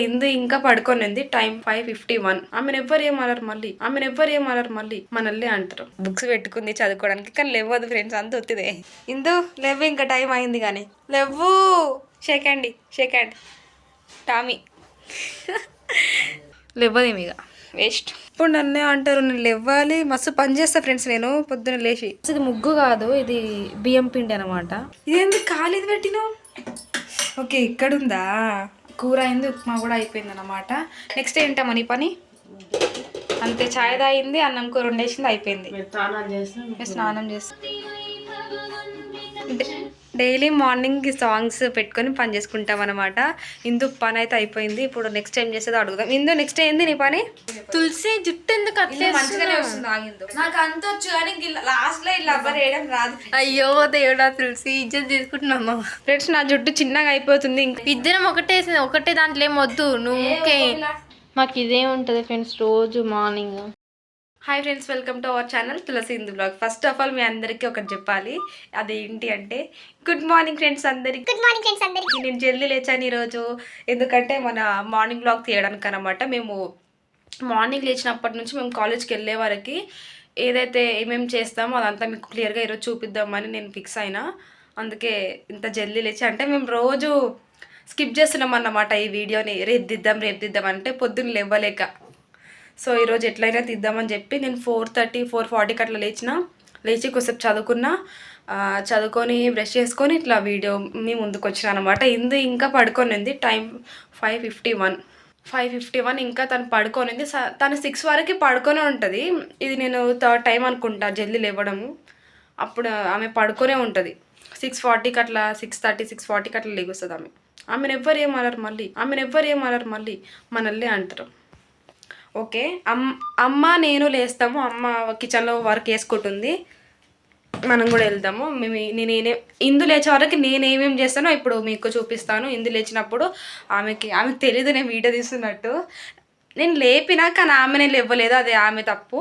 ఇందు ఇంకా పడుకోనింది time five fifty one. ఆమెను ఎవ్వరు ఏమనరు మళ్ళీ? ఆమెను ఎవ్వరు ఏమనరు మళ్ళీ? మనల్ని అంటారు. బుక్స్ పెట్టుకుంది చదువుకోవడానికి కానీ లేవదు ఫ్రెండ్స్ అంత ఒత్తిదే ఇందు లేవు ఇంకా టైం అయింది కానీ లేవు! Shake hand shake hand. Tommy. లేవదేమి ఇక వేస్ట్. ఇప్పుడు నన్నే అంటారు నేను లేవాలి. మస్తు పని చేస్తా ఫ్రెండ్స్ నేను పొద్దున లేచి. ఇది ముగ్గు కాదు ఇది బియ్యం పిండి అనమాట ఇదేంది ఖాళీది పెట్టినావు? ఓకే ఇక్కడుందా? కూర అయింది ఉప్మా కూడా అయిపోయింది అనమాట నెక్స్ట్ ఏంటమ్మా నీ పని? అంతే చాయ్ తాగింది అన్నం కూర వండేసింది అయిపోయింది. స్నానం చేసి డైలీ మార్నింగ్ సాంగ్స్ పెట్టుకొని పని చేసుకుంటాం అనమాట ఇందు పని అయితే అయిపోయింది. ఇప్పుడు నెక్స్ట్ టైం చేసేది అడుగుదాం. ఇందు నెక్స్ట్ ఏంది నీ పని? తులసి జుట్టు ఎందుకు అట్లే మంచిగానే వస్తుంది. ఆగిందు నాకు అంత వచ్చు కానీ లాస్ట్లో ఇలా వేయడం రాదు. అయ్యో దేవుడా తులసి ఇజ్జత్ తీసుకుంటున్నామా ఫ్రెండ్స్ నా జుట్టు చిన్నగా అయిపోతుంది. ఇంకా ఇద్దరం ఒకటే ఒకటే దాంట్లో ఏం వద్దు. నువ్వు మాకు ఇదే ఉంటది ఫ్రెండ్స్ రోజు morning. Hi friends welcome to our channel Tulasi Hindu blog first of all మీ అందరికీ ఒకటి చెప్పాలి. అదేంటి అంటే గుడ్ మార్నింగ్ ఫ్రెండ్స్ అందరికి. గుడ్ మార్నింగ్ ఫ్రెండ్స్ అందరికి. నేను జల్దీ లేచాను ఈరోజు. ఎందుకంటే మన మార్నింగ్ బ్లాగ్ తీయడానికి అనమాట మేము మార్నింగ్ లేచినప్పటి నుంచి మేము కాలేజ్కి వెళ్ళే వరకు ఏదైతే ఏమేమి చేస్తామో అదంతా మీకు క్లియర్గా ఈరోజు చూపిద్దామని నేను ఫిక్స్ అయినా. అందుకే ఇంత జల్దీ లేచి. అంటే మేము రోజు స్కిప్ చేస్తున్నాం అన్నమాట ఈ వీడియోని రేపు దిద్దాం రేపు దిద్దాం. అంటే పొద్దున్న లేవలేక. సో ఈరోజు ఎట్లయినా తీద్దామని చెప్పి నేను ఫోర్ థర్టీ ఫోర్ ఫార్టీకి అట్లా లేచిన లేచి కొద్దిసేపు చదువుకున్నా చదువుకొని బ్రష్ చేసుకొని ఇట్లా వీడియో మీ ముందుకు వచ్చిన అనమాట ఇందు ఇంకా పడుకొనింది time five fifty one. Five fifty one ఇంకా తను పడుకొనింది. తను సిక్స్ వరకు పడుకొనే ఉంటుంది. ఇది నేను థర్డ్ టైం అనుకుంటా జల్దీ లేవడము. అప్పుడు ఆమె పడుకొనే ఉంటుంది. సిక్స్ ఫార్టీకి అట్లా సిక్స్ థర్టీ సిక్స్ ఫార్టీకి అట్లా లేగుస్తుంది ఆమె. ఆమెను ఎవ్వరు ఏమనరు మళ్ళీ? ఆమెను ఎవ్వరు ఏమనరు మళ్ళీ? మనల్ని అంటారు. ఓకే. అమ్ అమ్మ నేను లేస్తాము. అమ్మ కిచెన్లో వర్క్ వేసుకుంటుంది మనం కూడా వెళ్దాము. మేము నేను ఏనే ఇందు లేచే వరకు నేను ఏమేమి చేస్తానో ఇప్పుడు మీకు చూపిస్తాను. ఇందు లేచినప్పుడు ఆమెకి ఆమెకు తెలియదు నేను వీడియో తీస్తున్నట్టు. నేను లేపినా కానీ ఆమె నేను ఇవ్వలేదు అది ఆమె తప్పు.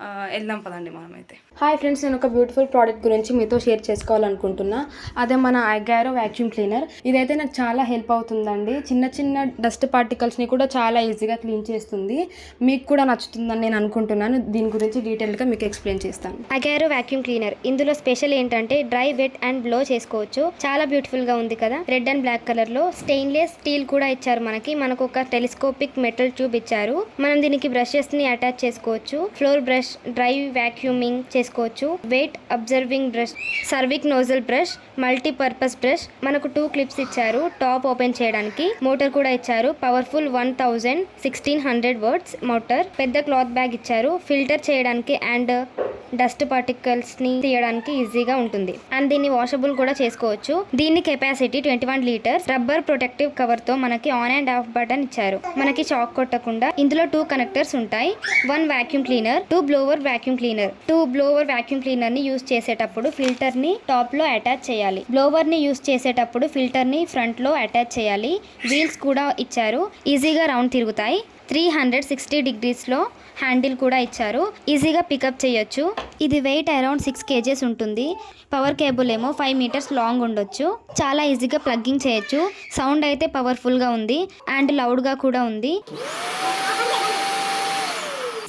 వెళ్దాం పదండి మనమైతే. హాయ్ ఫ్రెండ్స్ నేను ఒక బ్యూటిఫుల్ ప్రోడక్ట్ గురించి మీతో షేర్ చేసుకోవాలనుకుంటున్నా. అదే మన ఐగారో వ్యాక్యూమ్ క్లీనర్ ఇదైతే నాకు చాలా హెల్ప్ అవుతుందండి. చిన్న చిన్న డస్ట్ పార్టికల్స్ని కూడా చాలా ఈజీగా క్లీన్ చేస్తుంది. మీకు కూడా నచ్చుతుందని నేను అనుకుంటున్నాను. దీని గురించి డీటెయిల్గా మీకు ఎక్స్ప్లెయిన్ చేస్తాను. అగారో వాక్యూమ్ క్లీనర్ ఇందులో స్పెషల్ ఏంటంటే డ్రై వెట్ అండ్ బ్లో చేసుకోవచ్చు. చాలా బ్యూటిఫుల్గా ఉంది కదా. రెడ్ అండ్ బ్లాక్ కలర్లో స్టెయిన్లెస్ స్టీల్ కూడా ఇచ్చారు మనకి. మనకు ఒక టెలిస్కోపిక్ మెటల్ ట్యూబ్ ఇచ్చారు. మనం దీనికి బ్రషెస్ని అటాచ్ చేసుకోవచ్చు. ఫ్లోర్ బ్రష్ డ్రై వాక్యూమింగ్ చేసుకోవచ్చు. Wait observing brush cervix nozzle brush multi purpose brush మనకు టూ క్లిప్స్ ఇచ్చారు. టాప్ ఓపెన్ చేయడానికి మోటార్ కూడా ఇచ్చారు. Powerful one thousand sixteen hundred watts motor. పెద్ద క్లాత్ బ్యాగ్ ఇచ్చారు. ఫిల్టర్ చేయడానికి అండ్ డస్ట్ పార్టికల్స్ని తీయడానికి ఈజీగా ఉంటుంది. అండ్ దీన్ని వాషబుల్ కూడా చేసుకోవచ్చు. దీని capacity twenty one litres rubber protective కవర్తో మనకి ఆన్ అండ్ ఆఫ్ బటన్ ఇచ్చారు. మనకి షాక్ కొట్టకుండా ఇందులో టూ కనెక్టర్స్ ఉంటాయి. One vacuum cleaner two blower vacuum cleaner two blower vacuum క్లీనర్ని use చేసేటప్పుడు ఫిల్టర్ని టాప్లో అటాచ్ చేయాలి. బ్లోవర్ని యూస్ చేసేటప్పుడు ఫిల్టర్ని ఫ్రంట్లో అటాచ్ చేయాలి. వీల్స్ కూడా ఇచ్చారు. ఈజీగా రౌండ్ తిరుగుతాయి. త్రీ హండ్రెడ్ సిక్స్టీ డిగ్రీస్లో హ్యాండిల్ కూడా ఇచ్చారు. ఈజీగా పికప్ చేయొచ్చు. ఇది వెయిట్ అరౌండ్ సిక్స్ కేజెస్ ఉంటుంది. పవర్ కేబుల్ ఏమో ఫైవ్ మీటర్స్ లాంగ్ ఉండొచ్చు. చాలా ఈజీగా ప్లగ్గింగ్ చేయొచ్చు. సౌండ్ అయితే పవర్ఫుల్గా ఉంది. అండ్ లౌడ్గా కూడా ఉంది.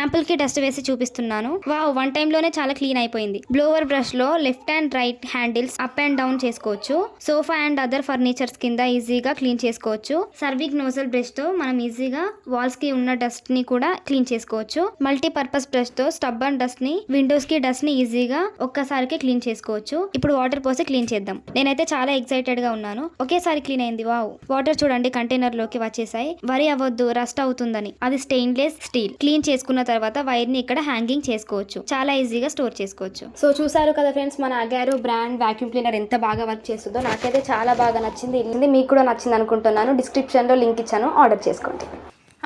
శాంపుల్కి డస్ట్ వేసి చూపిస్తున్నాను. వావ్ వన్ టైం లోనే చాలా క్లీన్ అయిపోయింది. Blower బ్రష్లో left and right handles up and down చేసుకోవచ్చు. సోఫా అండ్ అదర్ ఫర్నిచర్స్ కింద ఈజీగా క్లీన్ చేసుకోవచ్చు. సర్విక్ నోజల్ బ్రష్తో మనం ఈజీగా వాల్స్కి ఉన్న డస్ట్ని కూడా క్లీన్ చేసుకోవచ్చు. మల్టీపర్పస్ బ్రష్తో స్టబ్ అండ్ డస్ట్ని విండోస్కి డస్ట్ని ఈజీగా ఒక్కసారికి క్లీన్ చేసుకోవచ్చు. ఇప్పుడు వాటర్ పోసి క్లీన్ చేద్దాం. నేనైతే చాలా ఎక్సైటెడ్గా ఉన్నాను. ఒకేసారి క్లీన్ అయింది. వావ్. వాటర్ చూడండి కంటైనర్లోకి వచ్చేసాయి. వరి అవ్వద్దు రస్ట్ అవుతుందని. అది స్టెయిన్లెస్ స్టీల్. క్లీన్ చేసుకున్న తర్వాత వైర్ని ఇక్కడ హ్యాంగింగ్ చేసుకోవచ్చు. చాలా ఈజీగా స్టోర్ చేసుకోవచ్చు. సో చూసారు కదా ఫ్రెండ్స్ మన అగారు బ్రాండ్ వాక్యూమ్ క్లీనర్ ఎంత బాగా వర్క్ చేస్తుందో. నాకైతే చాలా బాగా నచ్చింది. ఇది మీకు కూడా నచ్చింది అనుకుంటున్నాను. డిస్క్రిప్షన్లో లింక్ ఇచ్చాను. ఆర్డర్ చేసుకోండి.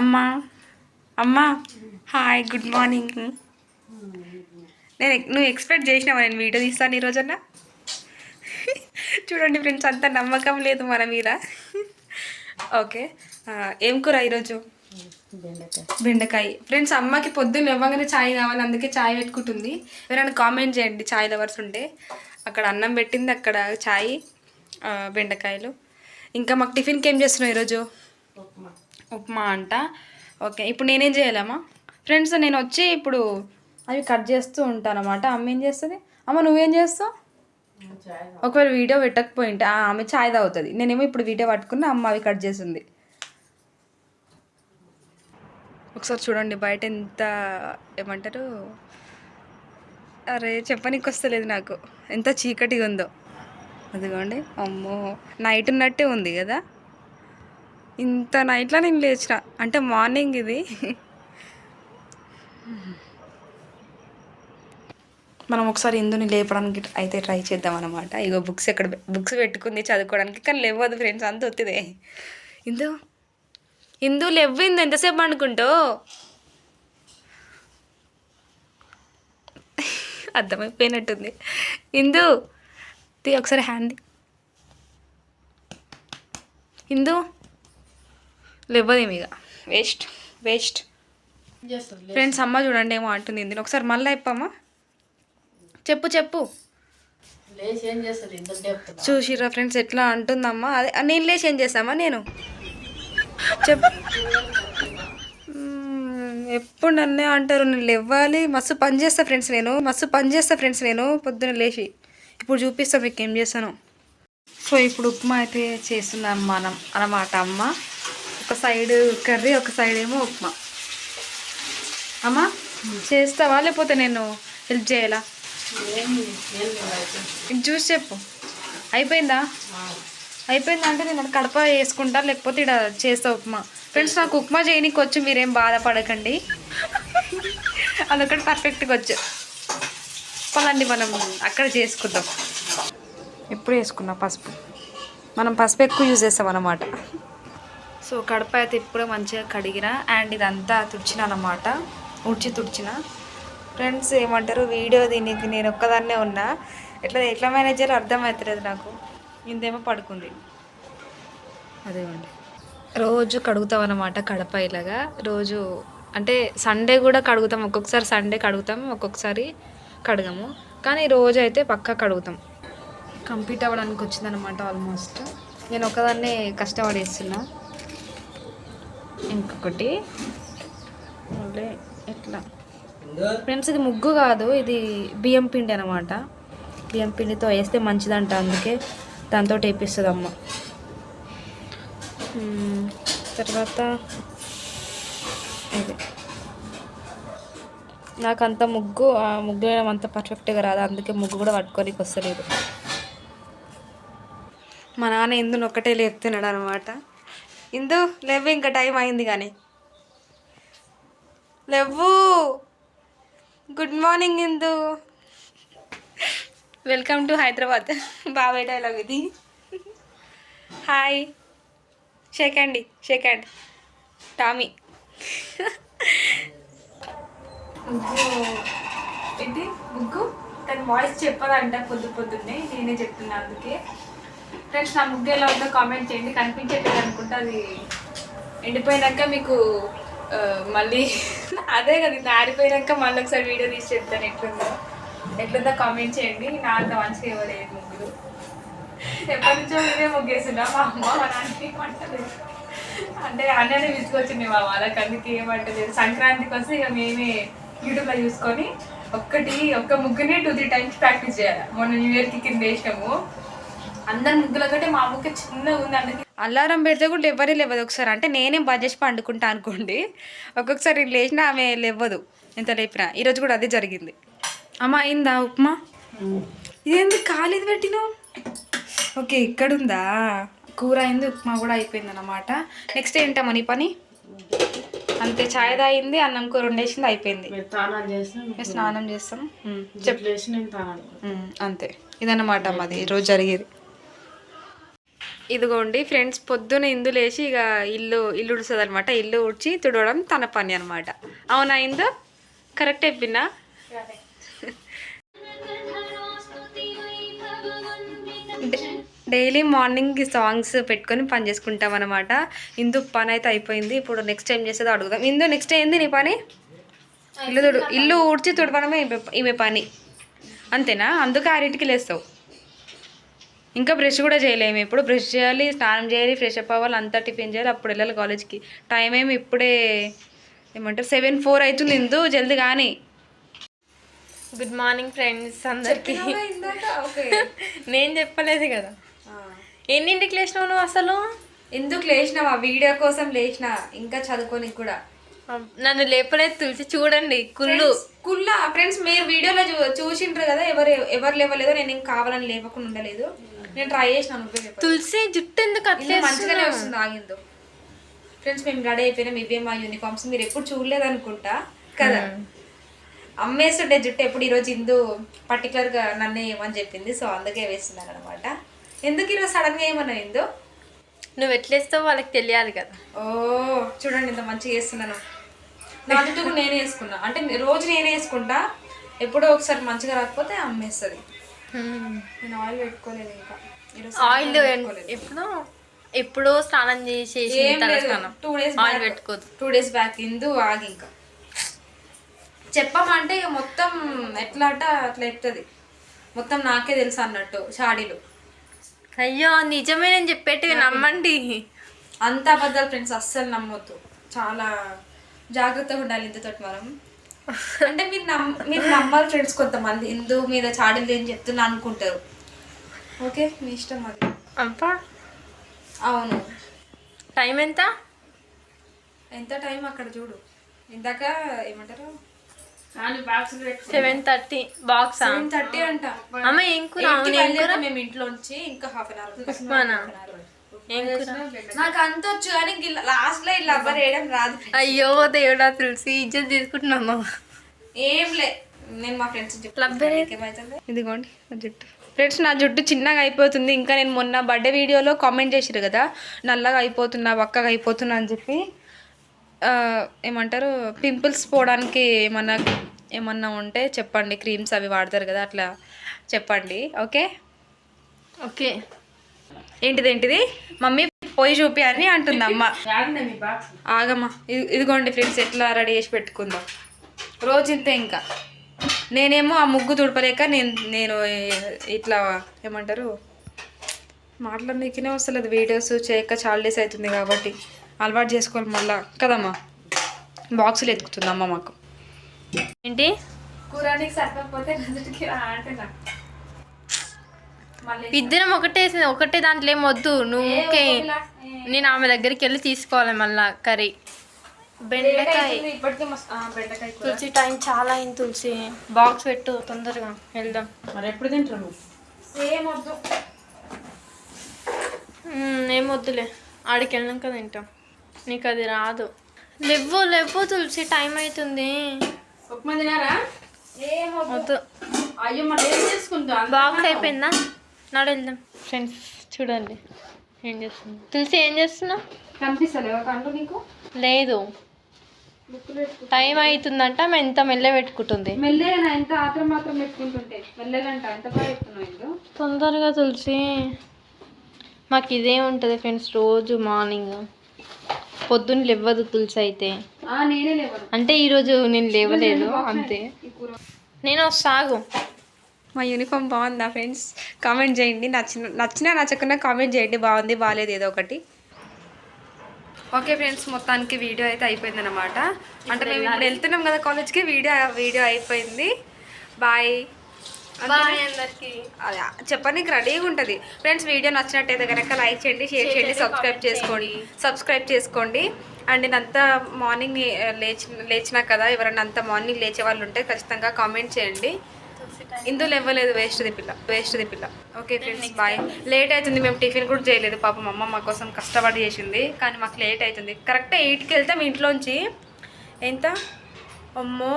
అమ్మా అమ్మా హాయ్ గుడ్ మార్నింగ్ నేను నువ్వు ఎక్స్పెక్ట్ చేసినావా? నేను వీడియో తీస్తాను ఈ రోజన్నా? చూడండి ఫ్రెండ్స్ అంత నమ్మకం లేదు మన మీద. ఓకే ఏం కూర ఈరోజు? బెండకాయ. ఫ్రెండ్స్ అమ్మకి పొద్దున్న ఇవ్వగానే ఛాయ్ కావాలి అందుకే ఛాయ్ పెట్టుకుంటుంది. ఎవరైనా కామెంట్ చేయండి ఛాయ్ లవర్స్ ఉంటే. అక్కడ అన్నం పెట్టింది అక్కడ ఛాయ్ బెండకాయలు. ఇంకా మాకు టిఫిన్కి ఏం చేస్తున్నావు ఈరోజు? ఉప్మా. అంట. ఓకే ఇప్పుడు నేనేం చేయాలమ్మా? ఫ్రెండ్స్ నేను వచ్చి ఇప్పుడు అవి కట్ చేస్తూ ఉంటాను అనమాట అమ్మ ఏం చేస్తుంది? అమ్మ నువ్వేం చేస్తావు? ఒకవేళ వీడియో పెట్టకపోయింటే ఆ, ఆమె ఛాయ్ తాగుతుంది. నేనేమో ఇప్పుడు వీడియో పట్టుకుని అమ్మ అవి కట్ చేసింది. ఒకసారి చూడండి బయట ఎంత ఏమంటారు? అరే చెప్పనీకి వస్తలేదు నాకు. ఎంత చీకటిగా ఉందో అదిగోండి అమ్మో నైట్ ఉన్నట్టే ఉంది కదా? ఇంత నైట్లో నేను లేచిన. అంటే మార్నింగ్ ఇది. మనం ఒకసారి ఇందుని లేపడానికి అయితే ట్రై చేద్దాం అనమాట ఇగో బుక్స్ ఎక్కడ బుక్స్ పెట్టుకుంది చదువుకోవడానికి కానీ లేవదు ఫ్రెండ్స్ అంత ఒత్తిదే. ఇందు ఇందు లేవ్వింది ఎంతసేపు అనుకుంటో? అర్థమైపోయినట్టుంది. ఇందు తీ ఒకసారి హ్యాండ్. ఇందు లేవదేమి ఇక. Waste waste. ఫ్రెండ్స్ అమ్మ చూడండి ఏమో అంటుంది ఇందులో. ఒకసారి మళ్ళీ ఇప్పమ్మా చెప్పు చెప్పు. చూసిరా ఫ్రెండ్స్ ఎట్లా అంటుందమ్మా? అదే నేను లేచి ఏం చేస్తామా? నేను? చెప్. ఎప్పుడు నన్నే అంటారు? నేను లేవాలి. మస్తు పని చేస్తా ఫ్రెండ్స్ నేను. మస్తు పని చేస్తా ఫ్రెండ్స్ నేను. పొద్దున లేచి. ఇప్పుడు చూపిస్తా మీకు ఏం చేస్తాను. సో ఇప్పుడు ఉప్మా అయితే చేస్తున్నాం మనం అన్నమాట అమ్మ. ఒక సైడ్ కర్రీ ఒక సైడ్ ఏమో ఉప్మా. అమ్మా చేస్తావా? లేకపోతే నేను హెల్ప్ చేయాలా? చూసి చెప్పు. అయిపోయిందా? అయిపోయిందంటే నేను కడప వేసుకుంటా లేకపోతే ఇక్కడ చేస్తా ఉప్మా. ఫ్రెండ్స్ నాకు ఉప్మా చేయనీకి వచ్చు మీరేం బాధపడకండి. అదొకటి పర్ఫెక్ట్గా వచ్చు. పదండి మనం అక్కడ చేసుకుందాం. ఎప్పుడు వేసుకున్నా పసుపు? మనం పసుపు ఎక్కువ యూజ్ చేస్తాం అన్నమాట. సో కడప అయితే ఇప్పుడే మంచిగా కడిగిన అండ్ ఇదంతా తుడిచిన అనమాట ఉడిచి తుడిచిన. ఫ్రెండ్స్ ఏమంటారు? వీడియో దీనికి నేను ఒక్కదాన్నే ఉన్నా. ఎట్లా ఎట్లా మేనేజ్ చేయాలో అర్థమవుతలేదు నాకు. ఇందేమో పడుకుంది. అదేమండి. రోజు కడుగుతాం అన్నమాట కడప ఇలాగా. రోజు అంటే సండే కూడా కడుగుతాం. ఒక్కొక్కసారి సండే కడుగుతాం ఒక్కొక్కసారి కడగము. కానీ రోజు అయితే పక్కా కడుగుతాం. కంప్లీట్ అవ్వడానికి వచ్చిందనమాట ఆల్మోస్ట్. నేను ఒకదాన్నే కష్టపడేస్తున్నా. ఇంకొకటి. మళ్ళీ ఎట్లా? ఫ్రెండ్స్ ఇది ముగ్గు కాదు. ఇది బియ్యం పిండి అనమాట బియ్యం పిండితో వేస్తే మంచిదంట అందుకే. దాంతో వేపిస్తుంది అమ్మ తర్వాత ఇది. నాకు అంత ముగ్గు ఆ ముగ్గు వేయడం అంత పర్ఫెక్ట్గా రాదు అందుకే ముగ్గు కూడా పట్టుకోనికి వస్తలేదు. మా నాన్న ఇందును ఒక్కటే లేపుతున్నాడు అనమాట ఇందు లేవు ఇంకా టైం అయింది కానీ. లేవు. Good morning Indu. Welcome to Hyderabad బాబాయ్ డైలాగ్ ఇది. హాయ్ షేక్ అండి షేక్ అండ్ టామీ ముగ్గు ఏంటి? ముగ్గు తన వాయిస్ చెప్పదంట పొద్దు పొద్దున్నే. నేనే చెప్తున్నా అందుకే. ఫ్రెండ్స్ నా ముగ్గు ఎలా ఉందో కామెంట్ చేయండి. కనిపించట్లేదు అనుకుంటా అది ఎండిపోయినాక మీకు మళ్ళీ అదే కదా ఇది ఆరిపోయినాక మళ్ళీ ఒకసారి వీడియో తీసి చెప్తాను ఎట్లుందో. ఎట్లుందో కామెంట్ చేయండి. నా అంత మంచిగా ఇవ్వలేదు ముగ్గులు ఎప్పటి నుంచో ఇదే ముగ్గేస్తున్నా మా అమ్మ మా నాన్నకి ఏమంటలేదు అంటే అన్ననే తీసుకొచ్చింది మా వాళ్ళకి అందుకే ఏమంటలేదు సంక్రాంతికి వస్తే ఇక మేమే యూట్యూబ్లో చూసుకొని ఒక్కటి ఒక్క ముగ్గునే టూ త్రీ టైమ్స్ ప్రాక్టీస్ చేయాలి. మొన్న న్యూ ఇయర్కి కింద వేసినాము. అందరి ముగ్గుల కంటే మా ముగ్గు చిన్నగా ఉంది అందుకే. అలారం పెడితే కూడా లేవరే లేవదు. ఒకసారి అంటే నేనే బడ్జెట్ పండుకుంటా అనుకోండి. ఒక్కొక్కసారి లేచినా ఆమె లేవదు. ఎంత లేపినా. ఈరోజు కూడా అదే జరిగింది. అమ్మ అయిందా ఉప్మా? ఇదేంది కాలేదు పెట్టినావు? ఓకే ఇక్కడుందా? కూర అయింది ఉప్మా కూడా అయిపోయింది అనమాట నెక్స్ట్ ఏంటమ్మా నీ పని? అంతే ఛాయ్ తాగింది అన్నం కూర వండేసింది అయిపోయింది. స్నానం చేస్తాం ఉమ్, చెప్పు. లేచి నేను తానాలు ఉమ్, అంతే. ఇదన్నమాట మాది ఈరోజు జరిగేది. ఇదిగోండి ఫ్రెండ్స్ పొద్దున ఇందు లేచి ఇక ఇల్లు ఇల్లు ఉడుస్తుంది అనమాట ఇల్లు ఉడిచి తుడవడం తన పని అనమాట అవునా ఇందు? కరెక్ట్ అయిపోయినా డైలీ మార్నింగ్ సాంగ్స్ పెట్టుకొని పని చేసుకుంటాం అనమాట ఇందు పని అయితే అయిపోయింది. ఇప్పుడు నెక్స్ట్ ఏం చేసేదో అడుగుదాం. ఇందు నెక్స్ట్ ఏంది నీ పని? ఇల్లు తుడు ఇల్లు ఊడ్చి తుడవడమే ఈమె- ఈమె పని. అంతేనా? అందుకే ఆరింటికి లేస్తావు. ఇంకా బ్రష్ కూడా చేయలేము ఇప్పుడు. బ్రష్ చేయాలి స్నానం చేయాలి ఫ్రెష్ అప్ అవ్వాలి అంతా టిఫిన్ చేయాలి అప్పుడు వెళ్ళాలి కాలేజ్కి. టైం ఏమి ఇప్పుడే ఏమంటారు? సెవెన్ ఫోర్ అవుతుంది ఇందు. జల్ది కానీ గుడ్ మార్నింగ్ ఫ్రెండ్స్ అందరికి. ఓకే. నేను చెప్పలేదు కదా. ఎన్నింటికి లేచినావు నువ్వు అసలు? ఎందుకు లేచినావా? వీడియో కోసం లేచిన. ఇంకా చదువుకోనికి కూడా. నన్ను లేపలేదు తులసి చూడండి కుళ్ళు. కుల్లా ఫ్రెండ్స్ మీరు వీడియోలో చూ చూసిండ్రు కదా ఎవరు ఎవరు లేవలేదో నేను ఇంకా కావాలని లేపకుండా ఉండలేదు. నేను ట్రై చేసినాను. తులసి జుట్టు ఎందుకు అట్లే మంచిగానే వస్తుంది ఆగిందో. ఫ్రెండ్స్ మేము రెడీ అయిపోయినాం ఇవే మా యూనిఫామ్స్ మీరు ఎప్పుడు చూడలేదు అనుకుంటా కదా అమ్మేస్తుండే జుట్టు. ఎప్పుడు ఈరోజు ఇందు పర్టికులర్గా నన్ను ఏమని చెప్పింది సో అందుకే వేస్తున్నాను అనమాట ఎందుకు ఈరోజు సడన్గా ఏమన్నా ఇందు నువ్వు ఎట్లేస్తావు వాళ్ళకి తెలియాలి కదా. ఓ చూడండి ఇంత మంచిగా వేస్తున్నాను నా నేనే వేసుకున్నా. అంటే రోజు నేనే వేసుకుంటా. ఎప్పుడో ఒకసారి మంచిగా రాకపోతే అమ్మేస్తుంది. నేను ఆయిల్ పెట్టుకోలేదు ఇంకా. ఆయిల్. ఎప్పుడు ఎప్పుడో స్నానం స్నానం టూ డేస్ ఆయిల్ పెట్టుకోదు. టూ డేస్ బ్యాక్ ఇందు ఆగి ఇంకా. చెప్పమంటే ఇక మొత్తం ఎట్లా అట అట్లా ఎత్తుంది మొత్తం నాకే తెలుసు అన్నట్టు షాడీలు. అయ్యో నిజమే నేను చెప్పేట్టుగా నమ్మండి. అంత అబద్ధాలు ఫ్రెండ్స్ అస్సలు నమ్మొద్దు. చాలా జాగ్రత్తగా ఉండాలి ఇందుతో మనం. అంటే మీరు నమ్ మీరు నమ్మరు ఫ్రెండ్స్ కొంతమంది. ఇందు మీద చాడీలు ఏం చెప్తున్నా అనుకుంటారు. ఓకే? మీ ఇష్టం అది. అబ్బా. అవును. టైం ఎంత? ఎంత టైం అక్కడ చూడు. ఇందాక ఏమంటారు? Seven thirty box? Seven thirty అంట. అమ్మ ఏం కూర? అవును ఏం కూర? మేము ఇంట్లోంచి ఇంకా హాఫ్ అన్ అవర్ ఉప్మానా? నాకు అంత వచ్చు కానీ లాస్ట్లో ఇలా అవ్వరు వేయడం రాదు అయ్యో దేవుడా తులసి ఇజ్జత్ తీసుకుంటున్నామా ఏం లే. నేను మా ఫ్రెండ్స్. ఇదిగోండి నా జుట్టు. ఫ్రెండ్స్ నా జుట్టు చిన్నగా అయిపోతుంది. ఇంకా నేను మొన్న బర్త్డే వీడియోలో కామెంట్ చేసిరు కదా నల్లగా అయిపోతున్నా బక్కగా అయిపోతున్నా అని చెప్పి ఏమంటారు పింపుల్స్ పోవడానికి ఏమన్నా ఏమన్నా ఉంటే చెప్పండి. క్రీమ్స్ అవి వాడతారు కదా అట్లా చెప్పండి. ఓకే? ఓకే. ఏంటిది ఏంటిది? మమ్మీ పోయి చూపి అని అంటుంది అమ్మ ఆగమ్మా. ఇది- ఇదిగోండి ఫ్రెండ్స్ ఎట్లా రెడీ చేసి పెట్టుకుందాం. రోజు ఇంతే ఇంకా. నేనేమో ఆ ముగ్గు తుడపలేక నేను నేను ఇట్లా ఏమంటారు? మాట్లాడనీకనే వస్తలేదు. వీడియోస్ చేయక చాలా డేస్ అవుతుంది కాబట్టి అలవాటు చేసుకోవాలి మళ్ళా. కదమ్మా? బాక్సులు ఎత్తుకుతుంది అమ్మ మాకు. ఏంటి? కూరానికి సరిపోతే అంటున్నా. ఇద్దరం ఒకటే ఒకటే దాంట్లో ఏం వద్దు. నువ్వు ఊకే నేను ఆమె దగ్గరికి వెళ్ళి తీసుకోవాలి మళ్ళా కర్రీ. బెండకాయ. తులసి టైం చాలా అయింది తులసి. బాక్స్ పెట్టు తొందరగా వెళ్దాం. మరి ఎప్పుడు తింటారు వద్దు. ఏం వద్దులే. ఆడికి వెళ్ళాక తింటాం. నీకు అది రాదు. లేవ్వు లేవ్వు తులసి టైం అవుతుంది ఉప్మా తినారా అయ్యో మరి ఏం చేసుకుంటా బాక్స్ అయిపోయిందా? నాడు వెళ్దాం. ఫ్రెండ్స్ చూడండి. ఏం చేస్తున్నా తులసి ఏం చేస్తున్నావు? కనిపిస్తలేవా నీకు? లేదు. టైం అవుతుందంట మేము ఎంత మెల్ల పెట్టుకుంటుంది. మెల్లగా ఎంత ఆత్రం మాత్రం పెట్టుకుంటుంటే. మెల్లగా అంట ఎంత బాగా చెప్తున్నావు ఇల్లు తొందరగా తులసి. మాకు ఇదే ఉంటుంది ఫ్రెండ్స్ రోజు మార్నింగ్. పొద్దున్న లేవ్వదు తులసి అయితే. ఆ నేనే లేవను. అంటే ఈరోజు నేను లేవలేదు అంతే. నేను సాగు. మా యూనిఫామ్ బాగుందా ఫ్రెండ్స్ కామెంట్ చేయండి. నచ్చిన నచ్చినా నచ్చకుండా కామెంట్ చేయండి. బాగుంది బాగాలేదు ఏదో ఒకటి. ఓకే ఫ్రెండ్స్ మొత్తానికి వీడియో అయితే అయిపోయింది అనమాట అంటే మేము ఇప్పుడు వెళ్తున్నాం కదా కాలేజ్కి వీడియో వీడియో అయిపోయింది. బాయ్ చెప్పడానికి రెడీగా ఉంటుంది. ఫ్రెండ్స్ వీడియో నచ్చినట్టయితే కనుక లైక్ చేయండి షేర్ చేయండి సబ్స్క్రైబ్ చేసుకోండి. సబ్స్క్రైబ్ చేసుకోండి. అండ్ నేను అంతా మార్నింగ్ లేచి లేచినా కదా ఎవరైనా అంత మార్నింగ్ లేచే వాళ్ళు ఉంటే ఖచ్చితంగా కామెంట్ చేయండి. ఇందులో ఇవ్వలేదు వేస్ట్ ది పిల్ల వేస్ట్ ది పిల్ల. Okay friends bye. లేట్ అవుతుంది మేము టిఫిన్ కూడా చేయలేదు పాపం అమ్మ మా కోసం కష్టపడి చేసింది కానీ మాకు లేట్ అవుతుంది. కరెక్ట్ ఎయిట్కి వెళ్తాం ఇంట్లోంచి ఎంత? అమ్మో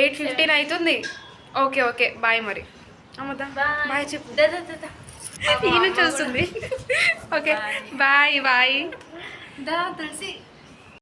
ఎయిట్ ఫిఫ్టీన్ అవుతుంది. Okay okay. బాయ్ మరి. అమ్మదా బాయ్. చెప్పు. ఈయన చూస్తుంది. ఓకే. Bye bye. దా తులసి.